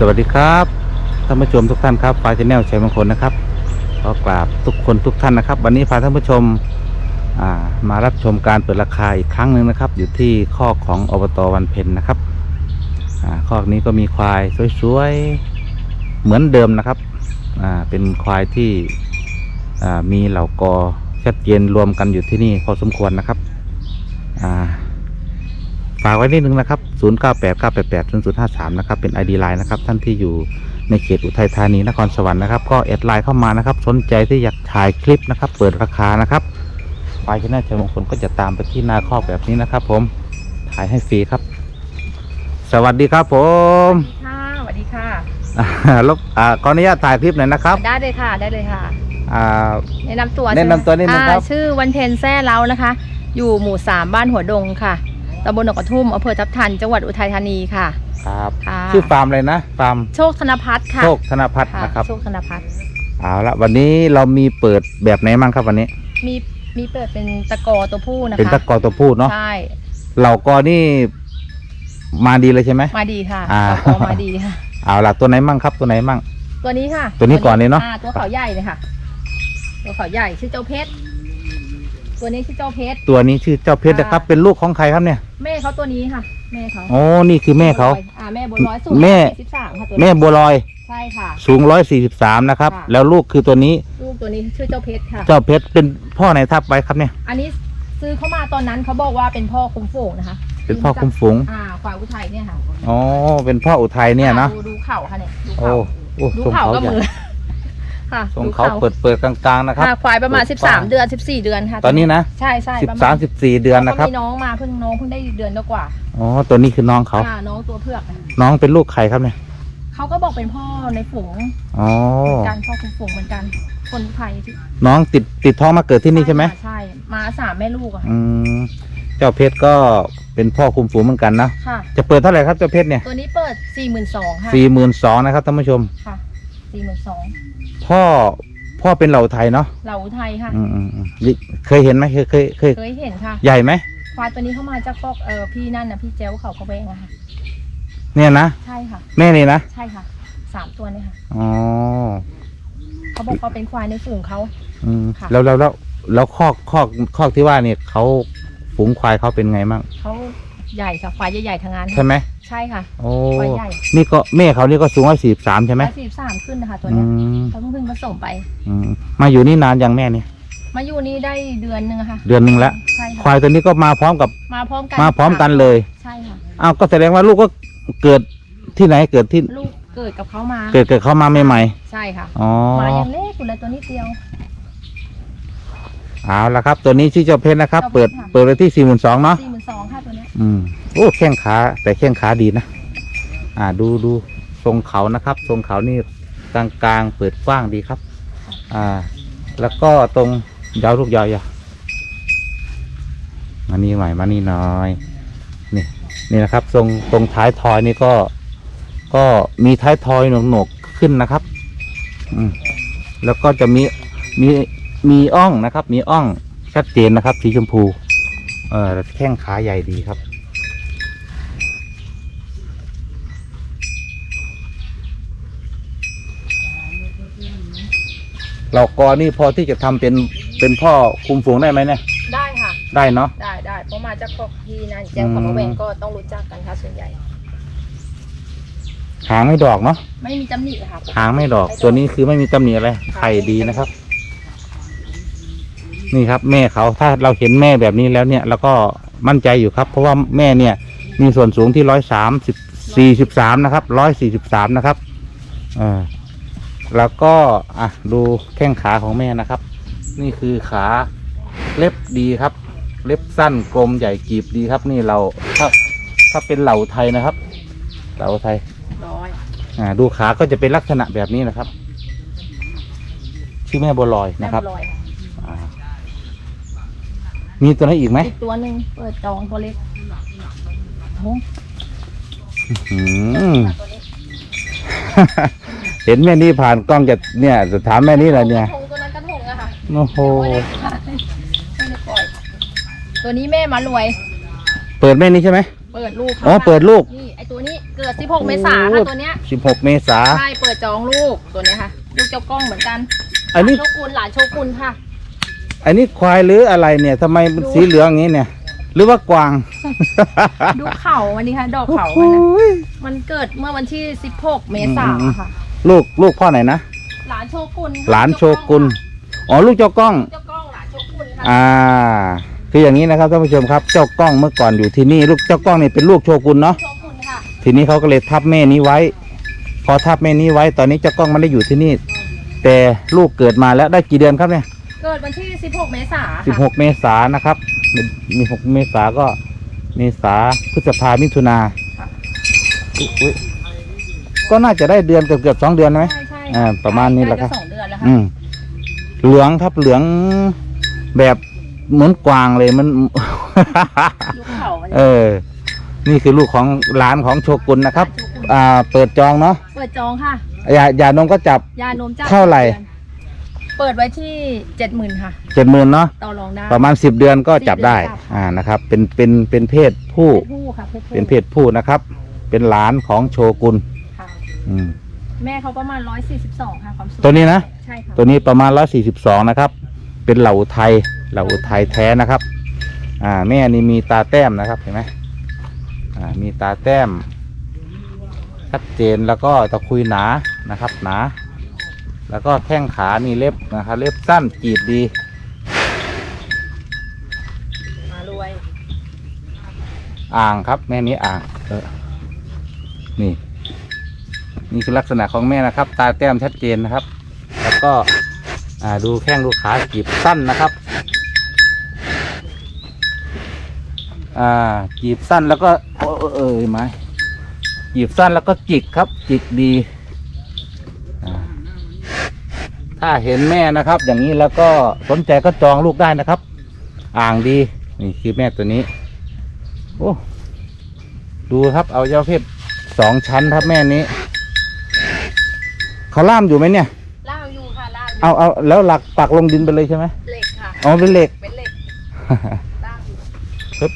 สวัสดีครับท่านผู้ชมทุกท่านครับฟ้าชแนลชัยมงคลนะครับขอกราบทุกคนทุกท่านนะครับ วันนี้พาท่านผู้ชมามารับชมการเปิดราคาอีกครั้งหนึ่งนะครับ อยู่ที่คอกของอบตวันเพ็ญนะครับอ่าคอกนี้ก็มีควายสวยๆเหมือนเดิมนะครับอ่าเป็นควายที่มีเหล่ากอชัดเจนรวมกันอยู่ที่นี่พอสมควรนะครับอ่า ฝากไว้นิดนึงนะครับ 0 9 8 9 8 8 0 0 5 3 นะครับ เป็น ID ไลน์นะครับ ท่านที่อยู่ในเขตอุทัยธานีนครสวรรค์นะครับ ก็แอดไลน์เข้ามานะครับ สนใจที่อยากถ่ายคลิปนะครับ เปิดราคานะครับปลายชนะชัยมงคลก็จะตามไปที่หนาคอกแบบนี้นะครับ ผม ถ่ายให้ฟรีครับ สวัสดีครับ ผมค่ะสวัสดีค่ะอ่าลบอ่าขออนุญาตถ่ายคลิปหน่อยนะครับ ได้เลยค่ะ ได้เลยค่ะอ่าแนะนำตัวแนะนำตัวนิดนึงครับอ่าชื่อวันเพ็ญแซ่เล้านะคะ อยู่หมู่สามบ้านหัวดงค่ะ ตำบลหนองกระทุ่มอำเภอทับทันจังหวัดอุทัยธานีค่ะ ครับค่ะ ชื่อฟาร์มอะไรนะฟาร์มโชคธนพัฒน์ค่ะโชคธนพัฒน์ค่ะนะครับโชคธนพัฒน์เอาละวันนี้เรามีเปิดแบบไหนมั่งครับวันนี้ มีมีเปิดเป็นตะกอตัวผู้นะคะเป็นตะกอตัวผู้เนาะใช่เหล่ากอนี่มาดีเลยใช่ไหม มาดีค่ะอ่า ตะกอมาดีค่ะ เอาล่ะตัวไหนมั่งครับตัวไหนมั่ง ตัวนี้ค่ะตัวนี้ก่อนเลยเนอะอ่ตัวเขาใหญ่เลยค่ะ ตัวเขาใหญ่ชื่อเจ้าเพชร ตัวนี้ชื่อเจ้าเพชร ตัวนี้ชื่อเจ้าเพชรอ่านะครับ เป็นลูกของใครครับเนี่ย แม่เขาตัวนี้ค่ะ แม่เขาโอ้นี่คือแม่เขาอ่าแม่บัวร้อยสูงแม่สิบสามค่ะตัวแม่นี้บัวลอยใช่ค่ะ สูงร้อยสี่สิบสามนะครับค่ะแล้วลูกคือตัวนี้ ลูกตัวนี้ชื่อเจ้าเพชรค่ะ เจ้าเพชรเป็นพ่อไหนทับไว้ครับเนี่ย อันนี้ซื้อเข้ามาตอนนั้นเขาบอกว่าเป็นพ่อคุ้มฝูงนะคะ เป็นพ่อคุ้มฝูงอ่าควายอุทัยเนี่ยค่ะ อ๋อ เป็นพ่ออุทัยเนี่ยเนาะดูดูเข่าค่ะเนี่ย ดูโอ้เข่าโอ้ดูทรงเข่าเขาก็ใหญ่มือ ค่ะทรงดูเขาเปิดเปิดกลางๆนะครับอ่าควายประมาณเปิดกว้าง13 เดือน 14 เดือนค่ะตอนนี้นะใช่ใช่สิบประสามณสิบสี่เดือนนะครับเขาก็มีน้องมาเพิ่งน้องเพิ่งได้เดือนกว่าอ๋อตัวนี้คือน้องเขาอ่าน้องตัวเผือกอะน้องเป็นลูกใครครับเนี่ยเขาก็บอกเป็นพ่อในฝูงอ๋อเหมือนกันพ่อคุ้มฝูงเหมือนกัน คนอุทัยที่น้องติดติดท้องมาเกิดที่นี่ใช่ไหมค่ะใช่มาสามแม่ลูกอะค่ะอืมเจ้าเพชรก็เป็นพ่อคุมฝูงเหมือนกันนะค่ะจะเปิดเท่าไหร่ครับเจ้าเพชรเนี่ย ตัวนี้เปิด42,000ค่ะสี่หมื่นสองนะครับท่านผู้ชม ค่ะ42,000 พ่อพ่อเป็นเหล่าไทยเนาะเหล่าอุทัยค่ะ อืมอืมอืมยิเคยเห็นไหมเคยเคยเคย เคยเห็นค่ะ ใหญ่ไหมควายตัวนี้เข้ามาจากฟอกเออพี่นั่นนะพี่เจ้าเขาพะแวงอะค่ะ เนี่ยนะใช่ค่ะ แม่นี่นะใช่ค่ะ สามตัวเนี่ยค่ะ อ๋อเขาบอกเขาเป็นควายในฝูงเขา อืมค่ะ แล้วแล้วแล้วแล้วคอกคอกคอกที่ว่าเนี่ยเขาฝูงควายเขาเป็นไงมั่งเขา ใหญ่ค่ะควายใหญ่ๆทั้งนั้นใช่ไหมใช่ค่ะ โอ้ควายใหญ่ นี่ก็แม่เขานี่ก็สูงร้อยสี่สามใช่ไหมร้อยสี่สิบสามขึ้นนะคะตัวอืเนี้ยมเขาเพิ่งเพิ่งผสมไป อืมมาอยู่นี่นานยังแม่เนี่ยมาอยู่นี่ได้เดือนหนึ่งอะค่ะ เดือนหนึ่งแล้วใช่คค่ะวายตัวนี้ก็มาพร้อมกับมาพร้อมกันมาพร้อมกันเลยใช่ค่ะ อ้าวก็แสดงว่าลูกก็เกิดที่ไหนเกิดที่ลูกเกิดกับเขามา เกิดเกิดเขามาใหม่ใช่ค่ะ ๆอ๋อ มายังเล็กอยู่เลยตัวนิดเดียว เอาละครับ ตัวนี้ชื่อเจ้าเพชรนะครับเจ้าเพเปิดชรค่ะ เปิดไปที่สี่หมื่นสองเนาะ สี่หมื่นสองค่ะตัวเนี้ย อืมโอ้แข้งขา แต่แข้งขาดีนะ อ่า ดูดูทรงเขานะครับ ทรงเขานี่กลางกลางๆเปิดกว้างดีครับ อ่า แล้วก็ตรงยาวลูกยาวอย่ามานี่ใหม่มานี่น่อย นี่ นี่นะครับ ทรงตรงท้ายทอยนี่ก็ ก็มีท้ายทอยหนวกหนกๆขึ้นนะครับ อืมแล้วก็จะมีมีมีอ่องนะครับ มีอ่องชัดเจนนะครับ สีชมพู เออแข้งขาใหญ่ดีครับ เรากอนี่พอที่จะทำเป็นเป็นพ่อคุมฝูงได้ไหมเนี่ยได้ค่ะ ได้เนาะ ได้ได้เพราะมาจากพวกพี่นั่นเจ้าเขาพะแวงก็ต้องรู้จักกันค่ะส่วนใหญ่ หางไม่ดอกเนาะไม่มีตำหนิค่ะหางไม่ดอก ตัวนี้คือไม่มีตำหนิอะไรไข่ดีนะครับ นี่ครับ แม่เขาถ้าเราเห็นแม่แบบนี้แล้วเนี่ยเราก็มั่นใจอยู่ครับ เพราะว่าแม่เนี่ย มีส่วนสูงที่ร้อยสามสิบสี่สิบสามนะครับร้อยสี่สิบสามนะครับเออ แล้วก็อะดูแข้งขาของแม่นะครับ นี่คือขาเล็บดีครับ เล็บสั้นกลมใหญ่กีบดีครับ นี่เราถ้าถ้าเป็นเหล่าไทยนะครับ เหล่าไทยร้อยอ่าดูขาก็จะเป็นลักษณะแบบนี้นะครับ ชื่อแม่บัวลอยนะครับแม่อยอ่ามีตัวไหนอีกไหมอีกตัวหนึ่งเปิดจองตัวเล็กโอ้อืมตัวนี้ เห็นแม่นี่ผ่านกล้องจะเนี่ยจะถามแม่นี่แหละเนี่ยกระทงตัวนั้นกระทงอะค่ะโอ้โหไม่ได้ขายไม่ได้ปล่อยตัวนี้แม่มารวย เปิดแม่นี่ใช่ไหมเปิดลูกอ๋อค่ะเปิดลูกนี่ไอตัวนี้เกิด 16 เมษาค่ะตัวเนี้ย 16 เมษาใช่เปิดจองลูกตัวเนี้ยค่ะลูกเจ้ากล้องเหมือนกันอันนี้หลาโชกุนหลานโชกุนค่ะ อันนี้ควายหรืออะไรเนี่ยทำไมมันดูสีเหลืองอย่างนี้เนี่ย หรือว่ากวาง ดูเข่าวันนี้ค่ะ ดอกเข่ามันนะมันเกิดเมื่อวันที่ 16 เมษาอืมค่ะ ลูกลูกพ่อไหนนะ หลานโชกุนค่ะหลานโชกุนอ๋อลูกเจ้ากล้อง เจ้ากล้องหลานโชกุนค่ะอ่า คืออย่างนี้นะครับท่านผู้ชมครับ เจ้ากล้องเมื่อก่อนอยู่ที่นี่ ลูกเจ้ากล้องนี่เป็นลูกโชกุนเนาะ โชกุนค่ะ ทีนี้เขาก็เลยทับแม่นี้ไว้ พอทับแม่นี้ไว้ ตอนนี้เจ้ากล้องมันได้อยู่ที่นี่ แต่ลูกเกิดมาแล้วได้กี่เดือนครับเนี่ย เกิดวันที่ 16 เมษาสิบหค่ะกเมษายนนะครับ มีมีหกเมษาก็เมษาพฤษภามิถุนาอุ๊ย ก็น่าจะได้เดือนเกือบเกือบสองเดือนไหม ใช่ใช่อ่าประมาณนี้แหละครับใกจสองเดือนแล้วค่ะอืม เหลืองครับเหลืองแบบเหมือนกวางเลยมัน ลูกเข่ามันเออนี่คือลูกของหลานของโชกุนนะครับอ่า เปิดจองเนาะเปิดจองค่ะยายานมก็จับ ยานมจ้าเท่าไหร่ เปิดไว้ที่เจ็ดหมื่นค่ะ เจ็ดหมื่นเนาะ ต่อรองได้ ประมาณสิบเดือนก็จับได้ 10เดือนจับ อ่า นะครับ เป็น เป็น เป็นเพศผู้เพศผู้ค่ะเพศผู้เป็นเพศผู้นะครับ เป็นหลานของโชกุนค่ะ อืม แม่เขาประมาณร้อยสี่สิบสองค่ะความสูงตัวนี้นะ ใช่ค่ะตัวนี้ประมาณร้อยสี่สิบสองนะครับ เป็นเหล่าไทย เหล่าไทยแท้นะครับ อ่า แม่นี่มีตาแต้มนะครับ เห็นไหมอ่า มีตาแต้ม ชัดเจน แล้วก็ตะคุยหนา นะครับ หนา แล้วก็แข้งขานี่เล็บนะครับ เล็บสั้นจีบดี มารวยอ่างครับ แม่นี้อ่าง เออ นี่ นี่คือลักษณะของแม่นะครับ ตาแต้มชัดเจนนะครับ แล้วก็ดูแข้งดูขาจีบสั้นนะครับจีบสั้นแล้วก็เออเออเออไหมจีบสั้นแล้วก็จิกครับจิกดี ถ้าเห็นแม่นะครับ อย่างนี้แล้วก็สนใจก็จองลูกได้นะครับ อ่างดีนี่คือแม่ตัวนี้ โอ้ดูครับเอาเจ้าเพศสองชั้นครับแม่นี้ เขาล่ามอยู่ไหมเนี่ย ล่างอยู่ค่ะล่างอยู่เอาเอาแล้วหลักปักลงดินไปเลยใช่ไหมเหล็กค่ะ อ๋อเป็นเหล็ก เป็นเหล็กล่างอยู่ปึ๊บ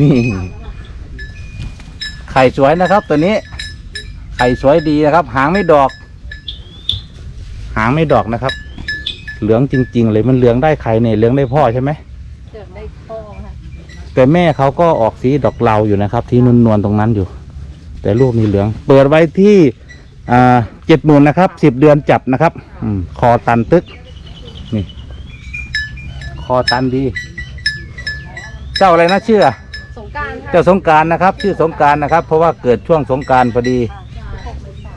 นี่ ไข่สวยนะครับ ตัวนี้ ไข่สวยดีนะครับ หางไม่ดอก หางไม่ดอกนะครับ เหลืองจริง ๆ เลยมันเหลืองได้ไข่เนี่ยเหลืองได้พ่อใช่ไหมเกิดได้โป้ค่ะแต่แม่เขาก็ออกสีดอกเหลาอยู่นะครับ ที่นวลนวลๆตรงนั้นอยู่ แต่ลูกนี่เหลือง เปิดไว้ที่ อ่าเจ็ดหมื่นนะครับสิบเดือนจับนะครับอืมคอตันตึก นี่ คอตันดี เจ้าอะไรนะชื่ออะสงกรารค่ะเจ้าสงกรารนะครับ ชื่อสงกรารนะครับ เพราะว่าเกิดช่วงสงกรารพอดี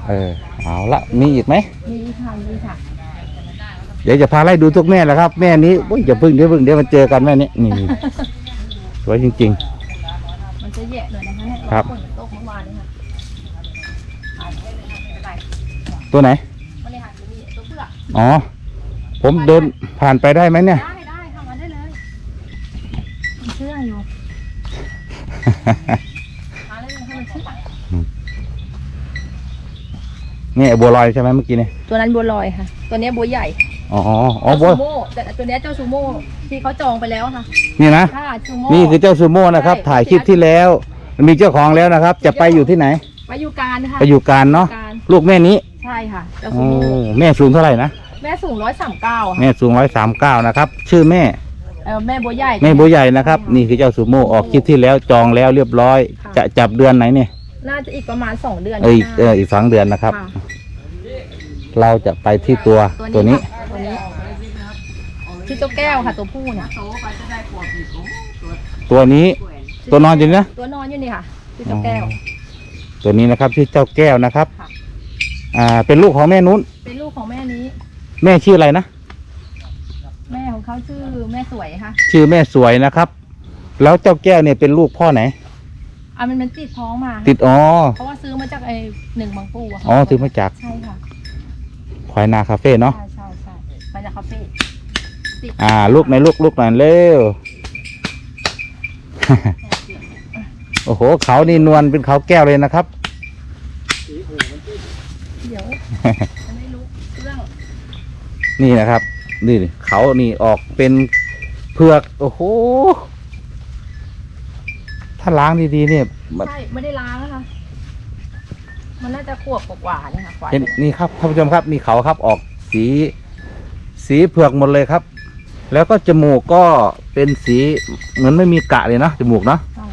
เออเอาละมีอีกไหม มีค่ะมีค่ะเดี๋ยวจะพาไล่ดูทุกแม่แหละครับ แม่นี้โอ้ยอย่าพึ่งเดี๋ยวพึ่งเดี๋ยวมาเจอกันแม่นี้นี่นี่ สวยจริง มันจะแย่หน่อยนะคะเนี่ยครับฝนตกเมื่อวานนี้ ตัวไหนวันนี้ค่ะจะมีตัวเพื่อกอ๋อ ผมเดินผ่านไปได้ไหมเนี่ย ได้ได้ทำมาได้เลยมันเชื่องอยู่มาได้เลยให้มันเชื่องนี่ไอ้บัวลอยใช่ไหมเมื่อกี้เนี่ย ตัวนั้นบัวลอยค่ะ ตัวนี้บัวใหญ่อ๋อ อ๋อเจ้าบัวซูโม่แต่ตัวนี้เจ้าซูโม่ที่เขาจองไปแล้วค่ะนี่นะ ค่ะซูโม่ นี่คือเจ้าซูโม่นะครับ ใช่ ถ่ายคลิปที่แล้ว มีเจ้าของแล้วนะครับ จะไปอยู่ที่ไหนไปอยู่การค่ะไปอยู่การเนาะ การลูกแม่นี้ ใช่ค่ะเจ้าโอ้ซูโม่แม่สูงเท่าไหร่นะ แม่สูงร้อยสามเก้าค่ะแม่สูงร้อยสามเก้านะครับ ชื่อแม่ เออแม่บัวใหญ่ แม่บัวใหญ่นะครับ นี่คือเจ้าซูโม่ออกคลิปที่แล้วจองแล้วเรียบร้อย ค่ะ จะจับเดือนไหนเนี่ยน่าจะอีกประมาณสองเดือนเอออีกข้างหเอน้าออีกสองเดือนนะครับ ค่ะเราจะไปที่ตัวตัวนี้ ค่ะตัวนี้ที่เจ้าแก้วค่ะ ตัวผู้เนี่ยตัวนี้ตัวนอนอยู่นี่นะ ตัวนอนอยู่นี่ค่ะที่เจ้าแก้วตัวนี้นะครับชื่อเจ้าแก้วนะครับ ค่ะ อ่า เป็นลูกของแม่นุ้น เป็นลูกของแม่นี้ แม่ชื่ออะไรนะ แม่ของเขาชื่อแม่สวยค่ะ ชื่อแม่สวยนะครับ แล้วเจ้าแก้วเนี่ยเป็นลูกพ่อไหน อะมันมันติดท้องมาติดอ๋อ เพราะว่าซื้อมาจากไอ้หนึ่งบางปูอะค่ะอ๋อซื้อมาจาก ใช่ค่ะควายนาคาเฟ่เนาะ ใช่ใช่ใช่มาจากคาเฟ่ติดอ่า ลูกในลูกลูกหน่อยเร็ว โอ้โห เขานี่นวลเป็นเขาแก้วเลยนะครับ เดี๋ยว มันไม่รู้เรื่องนี่นะครับ นี่ดิเขานี่ออกเป็นเผือก โอ้โห ถ้าล้างดีๆเนี่ยมันใช่ไม่ได้ล้างนะคะมันน่าจะขวบกว่าๆเนี่ยค่ะควายเห็นนี่ครับท่านผู้ชมครับนี่เขาครับออกสี สีเผือกหมดเลยครับ แล้วก็จมูกก็เป็นสีเหมือนไม่มีกะเลยเนาะจมูกเนาะใช่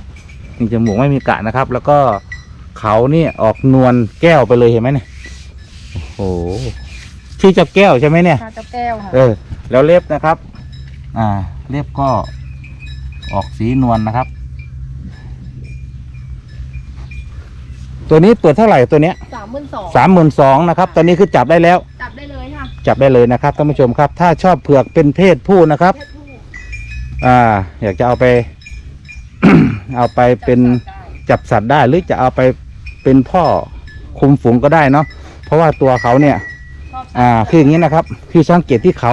นี่จมูกไม่มีกะนะครับ แล้วก็เขานี่ออกนวลแก้วไปเลยเห็นไหมเนี่ย โอ้โหชื่อเจ้าแก้วใช่ไหมเนี่ยชาเจ้าแก้วค่ะเออ แล้วเล็บนะครับ อ่า เล็บก็ออกสีนวลนะครับ ตัวนี้เปิดเท่าไหร่ตัวเนี้ยสามหมื่นสองสามหมื่นสองนะครับ ตอนนี้คือจับได้แล้ว จับได้เลยค่ะจับได้เลยนะครับท่านผู้ชมครับ ถ้าชอบเผือกเป็นเพศผู้นะครับ เพศผู้อ่า อยากจะเอาไป เอาไปเป็นจับสัตว์ได้จับสัตว์ได้หรือจะเอาไปเป็นพ่อคุมฝูงก็ได้เนาะเพ ราะว่าตัวเขาเนี่ยชอบสัตว์อ่าคืออย่างนี้นะครับคือสังเกตที่เขา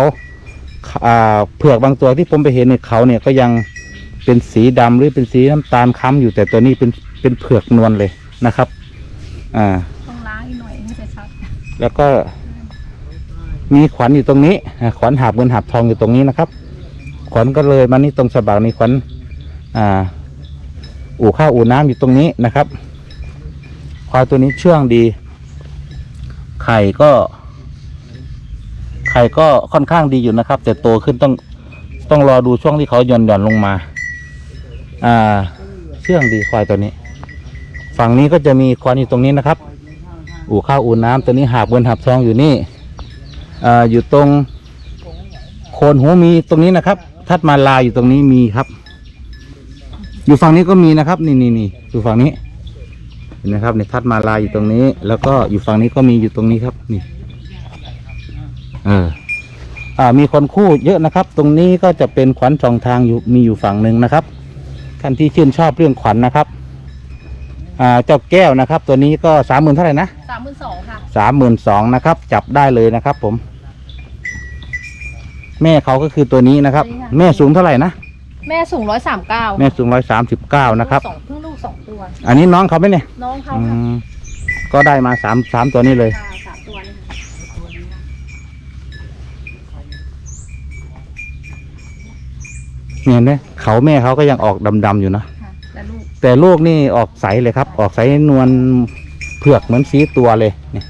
อ่าเผือกบางตัวที่ผมไปเห็นเนี่ยเขาเนี่ยก็ยังเป็นสีดำหรือเป็นสีน้ำตาลค้ำอยู่แต่ตัวนี้เป็นเป็นเผือกนวลเลยนะครับ อ่าต้องล้างอีกหน่อยให้จะชัดแล้วก็มีขวัญอยู่ตรงนี้อ่าขวัญหาบเงินหาบทองอยู่ตรงนี้นะครับ ขวัญก็เลยมานี่ตรงสะบักนี่ขวัญอ่า อู่ข้าวอู่น้ำอยู่ตรงนี้นะครับควายตัวนี้เชื่องดี ไข่ก็ ไข่ก็ค่อนข้างดีอยู่นะครับ แต่โตขึ้นต้องต้องรอดูช่วงที่เขาหย่อนหย่อนลงมา อ่า เชื่องดีควายตัวนี้ ฝั่งนี้ก็จะมีควายอยู่ตรงนี้นะครับ อู่ข้าวอู่น้ำตัวนี้หาบเงินหาบทองอยู่นี่อ่าอยู่ตรงโคนหัวมีตรงนี้นะครับ ทัดมาลาอยู่ตรงนี้มีครับ อยู่ฝั่งนี้ก็มีนะครับ นี่นี่นี่อยู่ฝั่งนี้ เห็นไหมครับในทัดมาลาอยู่ตรงนี้ แล้วก็อยู่ฝั่งนี้ก็มีอยู่ตรงนี้ครับนี่เอออ่ามีคนคู่เยอะนะครับ ตรงนี้ก็จะเป็นขวัญสองทางอยู่มีอยู่ฝั่งหนึ่งนะครับท่านที่ชื่นชอบเรื่องขวัญนะครับอ่าเจ้าแก้วนะครับ ตัวนี้ก็สามหมื่นเท่าไหร่นะสามหมื่นสองค่ะสามหมื่นสองนะครับ จับได้เลยนะครับ ผม แม่เขาก็คือตัวนี้นะครับนี่ค่ะแม่สูงเท่าไหร่นะ แม่สูงร้อยสามเก้าแม่สูงร้อยสามสิบเก้านะครับ สองเพิ่งลูกสองตัว อันนี้น้องเขาไหมเนี่ยน้องเขาอืค่ะมก็ได้มาสามสามตัวนี้เลย ค่ะสามตัวนี่ค่ะเนี่ยเห็นไหมเขาแม่เขาก็ยังออกดำๆอยู่นะ ค่ะแต่ลูกแต่ลูกนี่ออกใสเลยครับ ออกใสนวลเผือกเหมือนสีตัวเลยเนี่ย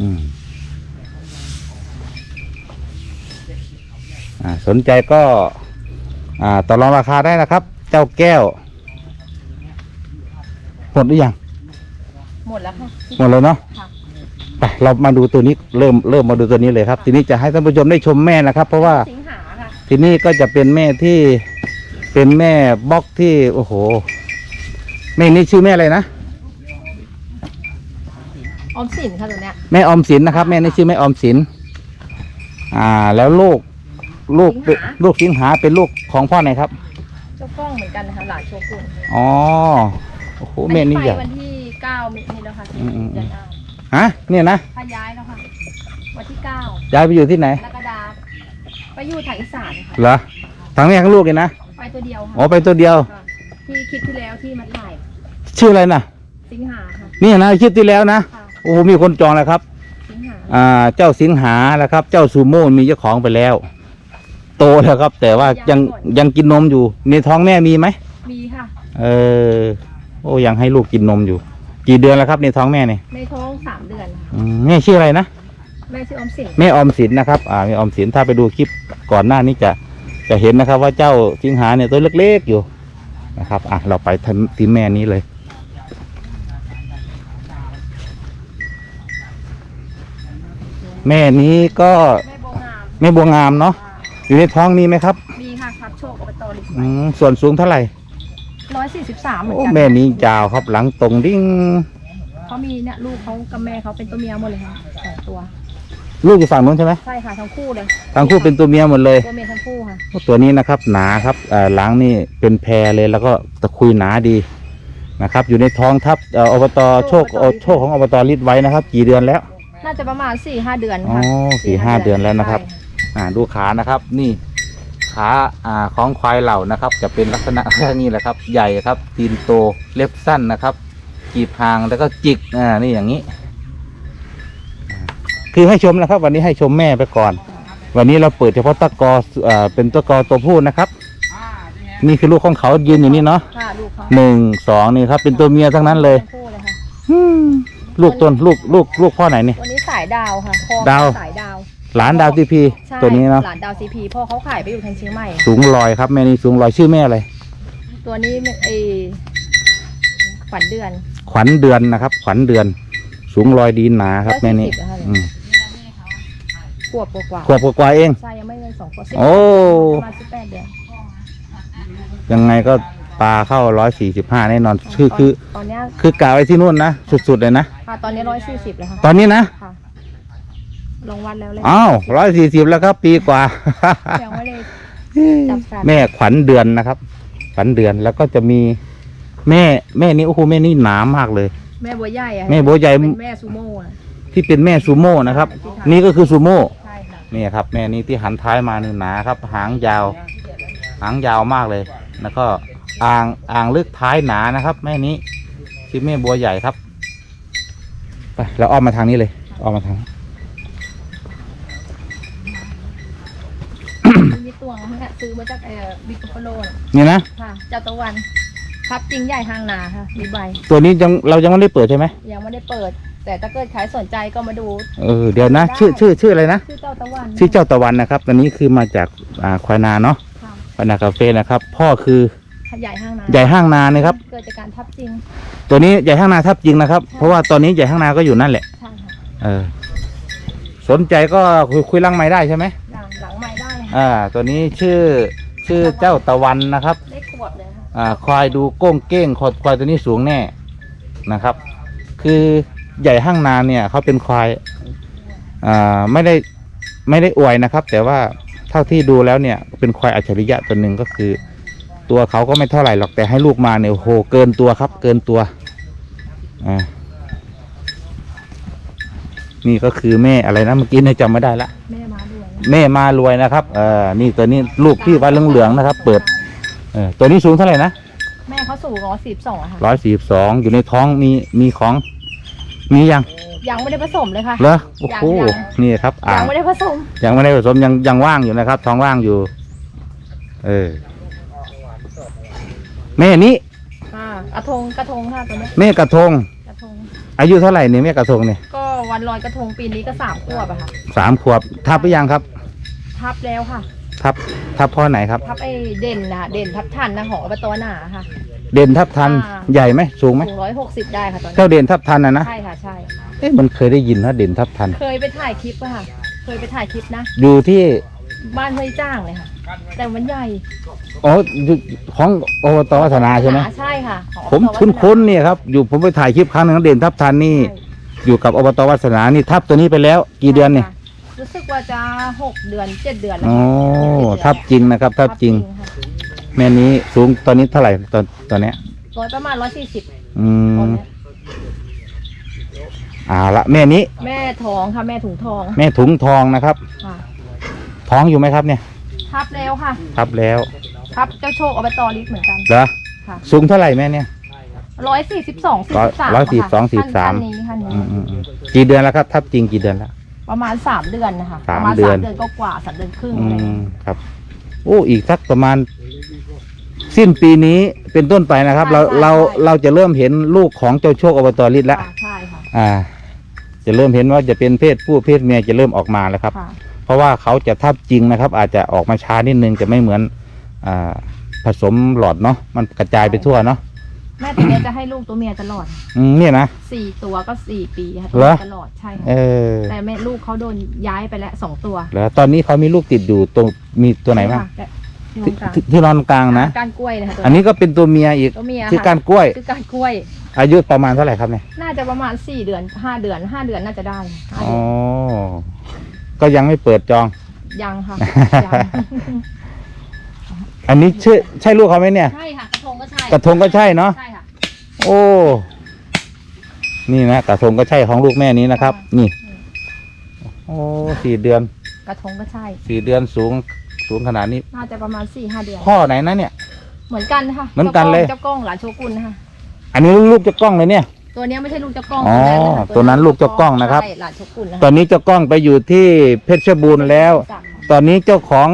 อืมอ่าสนใจก็ อ่าต่อรองราคาได้นะครับ เจ้าแก้วหมดหรือยังหมดแล้วค่ะ หมดแล้วเนาะค่ะ ไปเรามาดูตัวนี้เริ่มเริ่มมาดูตัวนี้เลยครับ ทีนี้จะให้ท่านผู้ชมได้ชมแม่นะครับ เพราะว่าสิงหาค่ะที่นี่ก็จะเป็นแม่ที่เป็นแม่บล็อกที่โอ้โหแม่นี่ชื่อแม่อะไรนะออมสินค่ะตัวเนี้ยแม่ออมสินนะครับ แม่นี่ชื่อแม่ออมสินอ่า แล้วลูก ลูกเป็นลูกสิงหาเป็นลูกของพ่อไหนครับ เจ้ากล้องเหมือนกันนะคะหลานโชกุนอ๋อ โอ้โหแม่นี่ไปใหญ่วันที่เก้ามิถุนายนแล้วค่ะอืมอืมเดือนหน้าฮะเนี่ยนะพาย้ายแล้วค่ะ วันที่เก้าย้ายไปอยู่ที่ไหน กรกฎาคมไปอยู่ทางอีสานค่ะ เหรอทั้งแม่ทั้งลูกเลยนะไปตัวเดียวค่ะอ๋อไปตัวเดียว ค่ะที่คลิปที่แล้วที่มาถ่ายชื่ออะไรนะสิงหาค่ะนี่นะคิดที่แล้วนะค่ะโอ้โหมีคนจองแล้วครับ สิงหาอ่าเจ้าสิงหาแล้วครับ เจ้าซูโม่มีเจ้าของไปแล้ว โตแล้วครับ แต่ว่ายังยังกินนมอยู่ ในท้องแม่มีไหมมีค่ะ เออ โอ้ยังให้ลูกกินนมอยู่ กี่เดือนแล้วครับ ในท้องแม่เนี่ยในท้องสามเดือนค่ะอืมแม่ชื่ออะไรนะแม่ชื่อออมสินแม่ออมสินนะครับอ่าแม่ออมสินถ้าไปดูคลิปก่อนหน้านี้จะจะเห็นนะครับ ว่าเจ้าสิงหาเนี่ยตัวเล็กๆอยู่นะครับ อะเราไปที่ที่แม่นี้เลย แม่นี้ก็แม่โบงามแม่บัวงามเนาะ อยู่ในท้องมีไหมครับ มีค่ะครับโชคอบตลิอืมส่วนสูงเท่าไหร่ร้อยสี่สิบสามเหมือนโอ้กันแม่นี้ยาวครับหลังตรงดิ้งเขามีเนี่ยลูกเขากับแม่เขาเป็นตัวเมียหมดเลยค่ะสองตัว ลูกอยู่ฝั่งนู้นใช่ไหมใช่ค่ะทั้งคู่เลยทั้งคู่เป็นตัวเมียหมดเลย ตัวเมียทั้งคู่ค่ะ ตัวนี้นะครับหนาครับเอ่อหลังนี่เป็นแพรเลยแล้วก็ตะคุยหนาดีนะครับ อยู่ในท้องทับเอ่ออบตโชคเอ่อโชคของอบตริดไว้นะครับ กี่เดือนแล้ว น่าจะประมาณสี่ห้าเดือนอ๋อค่ะสี่ห้าเดือนแล้วนะครับ ใช่ อ่าดูขานะครับ นี่ขาอ่าของควายเหล่านะครับ จะเป็นลักษณะแค่นี้แหละครับ ใหญ่ครับตีนโตเล็บสั้นนะครับกีบหางแล้วก็จิกอ่านี่อย่างนี้อ่าคือให้ชมนะครับ วันนี้ให้ชมแม่ไปก่อน วันนี้เราเปิดเฉพาะตะกออ่าเป็นตะกอตัวผู้นะครับนี่คือลูกของเขายืนอยู่นี่เนาะค่ะลูกเขาหนึ่งสองนี่ครับ เป็นตัวเมียทั้งนั้นเลยทั้งคู่เลยค่ะ อืมลูกต้นลูกลูกลูกพ่อไหนนี่วันนี้สายดาวค่ะพ่อดาว สายดาว หลานดาวทีพีใช่ตัวนี้เนาะหลานดาวซีพีพ่อเขาขายไปอยู่ทางเชียงใหม่ สูงลอยครับแม่นี่สูงลอยชื่อแม่อะไรตัวนี้ไอขวัญเดือน ขวัญเดือนนะครับ ขวัญเดือน สูงลอยดีหนาครับแม่นี่140นะคะอืมขวบกว่าขวบกว่าๆเองๆใช่ยังไม่เกินสองขวบสิบโอ้ประมาณสิบแปดเดือนยังไงก็ปลาเข้าร้อยสี่สิบห้าแน่นอนคือคือตอนเนี้ยคือกะไว้ที่นู่นนะสุดๆเลยนะค่ะตอนนี้ร้อยสี่สิบเลยค่ะตอนนี้นะค่ะ ลงวัดแล้วเลยอ้าวร้อยสี่สิบแล้วครับ ปีกว่า ยังไม่ได้จับสัตว์แม่ขวัญเดือนนะครับ ขวัญเดือนแล้วก็จะมีแม่แม่นี่โอ้โหแม่นี่หนามากเลย แม่บัวใหญ่อะแม่บัวใหญ่เป็นแม่ซูโม่อะที่เป็นแม่ซูโม่นะครับ นี่ก็คือซูโม่ใช่ค่ะนี่ครับ แม่นี่ที่หันท้ายมานี่หนาครับ หางยาว หางยาวมากเลย แล้วก็อ่างอ่างลึกท้ายหนานะครับ แม่นี้ชื่อแม่บัวใหญ่ครับไปเราอ้อมมาทางนี้เลยอ้อมมาทางมี ตัวงเนี่ยซื้อมาจากเอ่อบิ๊กโฟโลนนี่นะ ค่ะ เจ้าตะวันครับจริงใหญ่ทางนาค่ะมีใบตัวนี้ยังเรายังไม่ได้เปิดใช่ไหมยังไม่ได้เปิด แต่ถ้าเกิดใครสนใจก็มาดูเออเดี๋ยวนะ ชื่อชื่อชื่ออะไรนะ ชื่อเจ้าตะวันชื่อเจ้าตะวันนะครับตัวนี้คือมาจากอ่าควายนาเนาะค่ะควายนาคาเฟ่นะครับ พ่อคือใหญ่ห้างนาใหญ่ห้างนานะครับ เกิดจากการทับจริงตัวนี้ใหญ่ห้างนาทับจริงนะครับ เพราะว่าตอนนี้ใหญ่ห้างนาก็อยู่นั่นแหละ ใช่ค่ะ เออ สนใจก็คุยคุยลังไม่ได้ใช่ไหม อ่าตัวนี้ชื่อชื่อเจ้าตะวันนะครับ ได้ขวบเลยค่ะอ่าควายดูโก้งเก้งควายควายตัวนี้สูงแน่นะครับ คือใหญ่ห้างนาเนี่ยเขาเป็นควายอ่าไม่ได้ไม่ได้อวยนะครับ แต่ว่าเท่าที่ดูแล้วเนี่ยเป็นควายอัจฉริยะตัวหนึ่งก็คือ ตัวเขาก็ไม่เท่าไหร่หรอกแต่ให้ลูกมาเนี่ยโอ้โหเกินตัวครับ เกินตัวอ่านี่ก็คือแม่อะไรนะเมื่อกี้เนี่ยจำไม่ได้ละ แม่มาด้วยนะ แม่มารวยนะครับเออนี่ตัวนี้ลูกที่ว่าเหลืองๆนะครับ เปิดเออตัวนี้สูงเท่าไหร่นะแม่เขาสูงร้อยสิบสองค่ะร้อยสี่สองอยู่ในท้องมีมีของ มียังยังไม่ได้ผสมเลยค่ะเหรอโอ้โหยังนี่ครับอ่ายังงไม่ได้ผสม ยังไม่ได้ผสมยังยังว่างอยู่นะครับ ท้องว่างอยู่ เออแม่นี้ค่ะกระทงกระทงค่ะตัวเนี้ยแม่กระทงกระทง อายุเท่าไหร่เนี่ยแม่กระทงเนี่ยก็วันลอยกระทงปีนี้ก็สามขวบอะค่ะสามขวบทับหรือยังครับ ทับแล้วค่ะ ทับทับพ่อไหนครับ ทับไอ้เด่นนะคะเด่นทับทันนะของอบตหนาค่ะ เด่นทับทันอ่า ใหญ่ไหมสูงไหมสูงร้อยหกสิบได้ค่ะตอนนี้เจ้าเด่นทับทันนะนะใช่ค่ะใช่ เอ๊ะมันเคยได้ยินว่าเด่นทับทัน เคยไปถ่ายคลิปอะค่ะ เคยไปถ่ายคลิปนะ อยู่ที่บ้านห้วยจ้างเลยค่ะ แต่มันใหญ่อ๋ออยู่ของอบตวัฒนาใช่ไหมใช่ค่ะของผมอบตวัฒคุ้นๆเนี่ยครับอยู่ผมไปถ่ายคลิปครั้งหนึงเด่นทับทันนี่ ใช่อยู่กับอบตวัฒนานี่ทับตัวนี้ไปแล้ว กี่เดือนเนี่ยค่ะ รู้สึกว่าจะหกเดือนเจ็ดเดือนแล้วโอ้ค่ะทับจริงนะครับ ทับจริงค่ะแม่นี้สูงตอนนี้เท่าไหร่ตอนตอนเนี้ยร้อยประมาณร้อยสี่สิบอืตอนมเนี้ยอ่าละแม่นี้ แม่ท้องค่ะแม่ถุงทอง แม่ถุงทองนะครับค่ะท้องอยู่ไหมครับเนี่ย ทับแล้วค่ะ ทับแล้ว ทับเจ้าโชคอบตลิศเหมือนกันเหรอค่ะสูงเท่าไหร่แม่เนี่ยร้อยสี่สิบสองสี่ร้อยสิบสามร้อยสี่สิบสองสี่สิบสามนี้ค่ะอืนี้มอืมอืมกี่เดือนแล้วครับ ทับจริงกี่เดือนแล้ว ประมาณสามเดือนนะคะสามประมาณเดือน สามเดือนก็กว่าสามเดือนครึ่งอือะไรอย่างมเงี้ยครับ โอ้อีกสักประมาณ สิ้นปีนี้เป็นต้นไปนะครับ เราเราเราจะเริ่มเห็นลูกของเจ้าโชคอบตลิศแล้ว ค่ะใช่ค่ะอ่า จะเริ่มเห็นว่าจะเป็นเพศผู้เพศเมียจะเริ่มออกมาแล้วครับ ค่ะเพราะว่าเขาจะทับจริงนะครับ อาจจะออกมาช้านิดนึงจะไม่เหมือน อ่า ผสมหลอดเนาะมันกระจายไปทั่วเนาะ แม่ตัวเนี้ยจะให้ลูกตัวเมียตลอดอืมเนี่ยนะ สี่ตัวก็สี่ปีค่ะเหรอ ตลอดใช่เอค่ะอแต่แม่ลูกเขาโดนย้ายไปแล้วสองตัวแล้วตอนนี้เขามีลูกติดอยู่ตรงมีตัวไหนบ้างค่ะแต่ที่ที่ที่ที่นอนกลางนะ การกล้วยนะคะตัวอันนี้ก็เป็นตัวเมียอีกตัวเมียชื่อค่ะการกล้วย คือการกล้วย อายุประมาณเท่าไหร่ครับเนี่ยน่าจะประมาณสี่เดือนห้าเดือนห้าเดือนน่าจะได้ห้าอ๋อเดือนก็ยังไม่เปิดจอง ยังค่ะยัง อันนี้ชื่อใช่ลูกเขาไหมเนี่ย ใช่ค่ะ กระทงก็ใช่กระทงก็ใช่เนาะใช่ค่ะโอ้ นี่นะกระทงก็ใช่ของลูกแม่นี้นะครับ นี่โอ้สี่เดือน กระทงก็ใช่สี่เดือนสูงสูงขนาดนี้ น่าจะประมาณสี่ห้าเดือนพ่อไหนนะเนี่ย เหมือนกันค่ะเหมือนกันเลย เจ้ากล้องหลานโชกุนนะคะอันนี้ลูกเจ้ากล้องเลยเนี่ย ตัวเนี้ยไม่ใช่ลูกเจ้ากล้องอ๋อแรกะคะตัวนั้นลูกเจ้ากล้องนะครับใช่หลานโชกุนนะตอนนี้เจ้ากล้องไปอยู่ที่เพชรบูรณ์แล้วจักค่ะตอนนี้เจ้าของ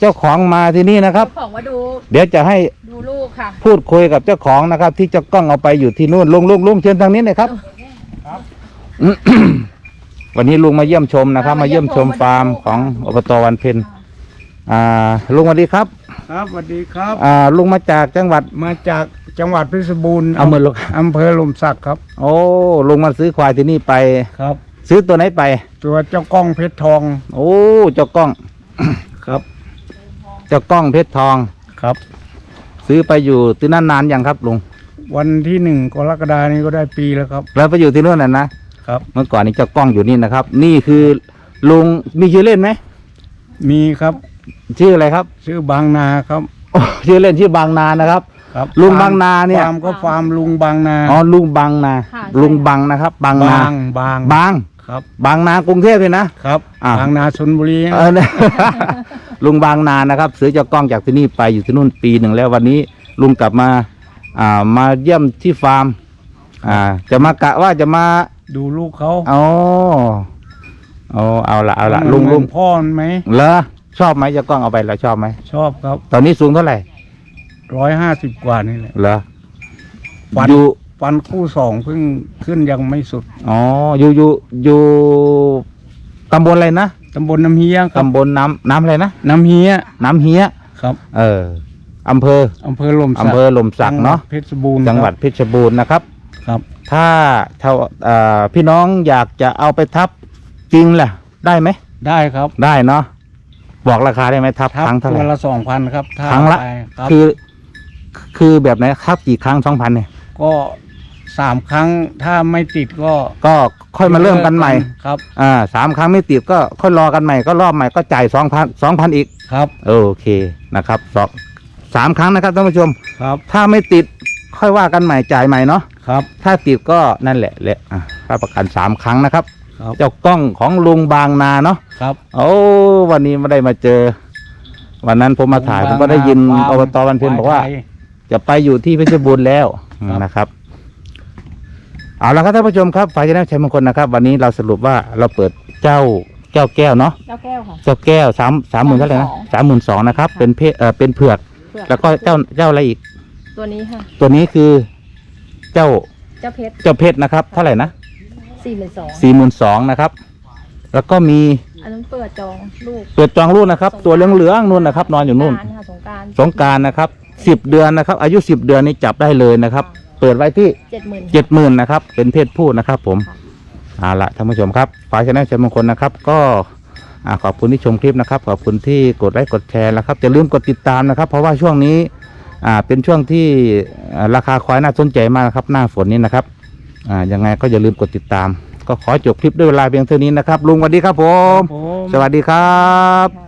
เจ้าของมาที่นี่นะครับเจ้าของมาดูเดี๋ยวจะให้ดูลูกค่ะ พูดคุยกับเจ้าของนะครับ ที่เจ้ากล้องเอาไปอยู่ที่นู่นลุงลุงลุงเชิญทางนี้หน่อยครับอืมวันนี้ลุงมาเยี่ยมชมนะครับ มาเยี่ยมชมฟาร์มของอบตวันเพ็ญอ่าลุงสวัสดีครับครับสวัสดีครับ อ่าลุงมาจากจังหวัดมาจากจังหวัดเพชรบูรณ์เอามือลูกอำเภอหลมสักครับ โอ้ลุงมาซื้อควายที่นี่ไป ครับ ซื้อตัวไหนไป ตัวเจ้าก้องเพชรทอง โอ้เจ้ากล้อง ครับ เจ้ากล้องเพชรทอง ครับ ซื้อไปอยู่ที่นั่นนานยังครับลุงวันที่หนึ่งกรกฎานี้ก็ได้ปีแล้วครับ แล้วไปอยู่ที่นู่นน่ะนะครับ เมื่อก่อนนี้เจ้ากล้องอยู่นี่นะครับ นี่คือลุงมีชื่อเล่นไหมมีครับชื่ออะไรครับ ชื่อบางนาครับโอ้ชื่อเล่นชื่อบางนานะครับ ครับลุงบางนาเนี่ย ฟาร์มก็ฟาร์มลุงบางนา อ๋อลุงบางนาค่ะ ลุงบางนะครับบางนาบางบาง บาง ครับ บางนากรุงเทพเลยนะ ครับอ่า บางนาชนบุรีเออเนี่ยลุงบางนานะครับ ซื้อเจ้ากล้องจากที่นี่ไปอยู่ที่นู่นปีหนึ่งแล้ววันนี้ลุงกลับมา อ่ามาเยี่ยมที่ฟาร์ม อ่า จะมากะว่าจะมาดูลูกเขาเอาเอาเอาละเอาละลุงมันลุงพ่อมันไหมเหรอชอบไหมเจ้ากล้องเอาไปแล้วชอบไหมชอบครับ ตอนนี้สูงเท่าไหร่ร้อยห้าสิบกว่านี่แหละเหรอวันอยู่ ฟันคู่สองเพิ่งขึ้นยังไม่สุดอ๋ออยู่อยู่อยู่ตำบลอะไรนะตำบลน้ำเฮียครับตำบลน้ำน้ำอะไรนะน้ำเฮียน้ำเฮียครับ เอออำเภออำเภอหลมสักอำเภอหลมสักเนาะเพชรบูรณ์จังหวัดเพชรบูรณ์นะครับ ครับ ถ้าถ้าเอ่อพี่น้องอยากจะเอาไปทับจริงแหละได้ไหมได้ครับได้เนาะบอกราคาได้ไหมทับทับครั้งเท่าไหตัวร่ละสองพันครับถ้าครั้งละไปครับคือ คือแบบไหนครับกี่ครั้งสองพันเนี่ยก็ สามครั้งถ้าไม่ติดก็ก็ค่อยมาเริ่มกันใหม่ครับ อ่าสามครั้งไม่ติดก็ค่อยรอกันใหม่ก็รอบใหม่ก็จ่ายสองพันสองพันอีกครับโอเคนะครับสองสามครั้งนะครับท่านผู้ชม ครับ ถ้าไม่ติดค่อยว่ากันใหม่จ่ายใหม่เนาะครับ ถ้าติดก็นั่นแหละแหละอะรับประกันสามครั้งนะครับครับเจ้ากล้องของลุงบางนาเนาะครับ โอ้วันนี้ไม่ได้มาเจอ วันนั้นผมมาถ่ายผมก็ได้ยินอบตวันเพ็ญบอกว่าไทยจะไปอยู่ที่เพชรบูรณ์แล้วครับ นะครับ เอาละครับท่านผู้ชมครับฝ่ายชนะชัยมงคลนะครับ วันนี้เราสรุปว่าเราเปิดเจ้าเจ้าแก้วเนาะเจ้าแก้วค่ะ เจ้าแก้วสามสามหมื่นเท่าไหร่นะสามหมื่นสองนะครับ เป็นเพศเออเป็นเผือก เผือก แล้วก็เจ้าเจ้าอะไรอีก ตัวนี้ค่ะ ตัวนี้คือเจ้าเจ้าเพชรเจ้าเพชรนะครับ เท่าไหร่นะสี่หมื่นสองสี่หมื่นสองนะครับ แล้วก็มีอันนั้นเปิดจองลูกเปิดจองลูกนะครับ ตัวเหลืองเหลืองๆนู่นนะครับ นอนอยู่นู่น สงกรานต์ค่ะสงกรารสงกรารนะครับสิบเดือนนะครับ อายุสิบเดือนนี้จับได้เลยนะครับ เปิดไว้ที่เจ็ดหมื่นเจ็ดหมื่นนะครับ เป็นเพศผู้นะครับ ผมเอาละท่านผู้ชมครับฝ่ายชนะชัยมงคลนะครับ ก็อ่าขอบคุณที่ชมคลิปนะครับ ขอบคุณที่กดไลค์กดแชร์นะครับอย่าลืมกดติดตามนะครับ เพราะว่าช่วงนี้อ่าเป็นช่วงที่อ่าราคาควายน่าสนใจมากนะครับ หน้าฝนนี้นะครับอ่ายังไงก็อย่าลืมกดติดตาม ก็ขอจบคลิปด้วยเวลาเพียงเท่านี้นะครับลุงสวัสดีครับผมผมสวัสดีครับ ค่ะ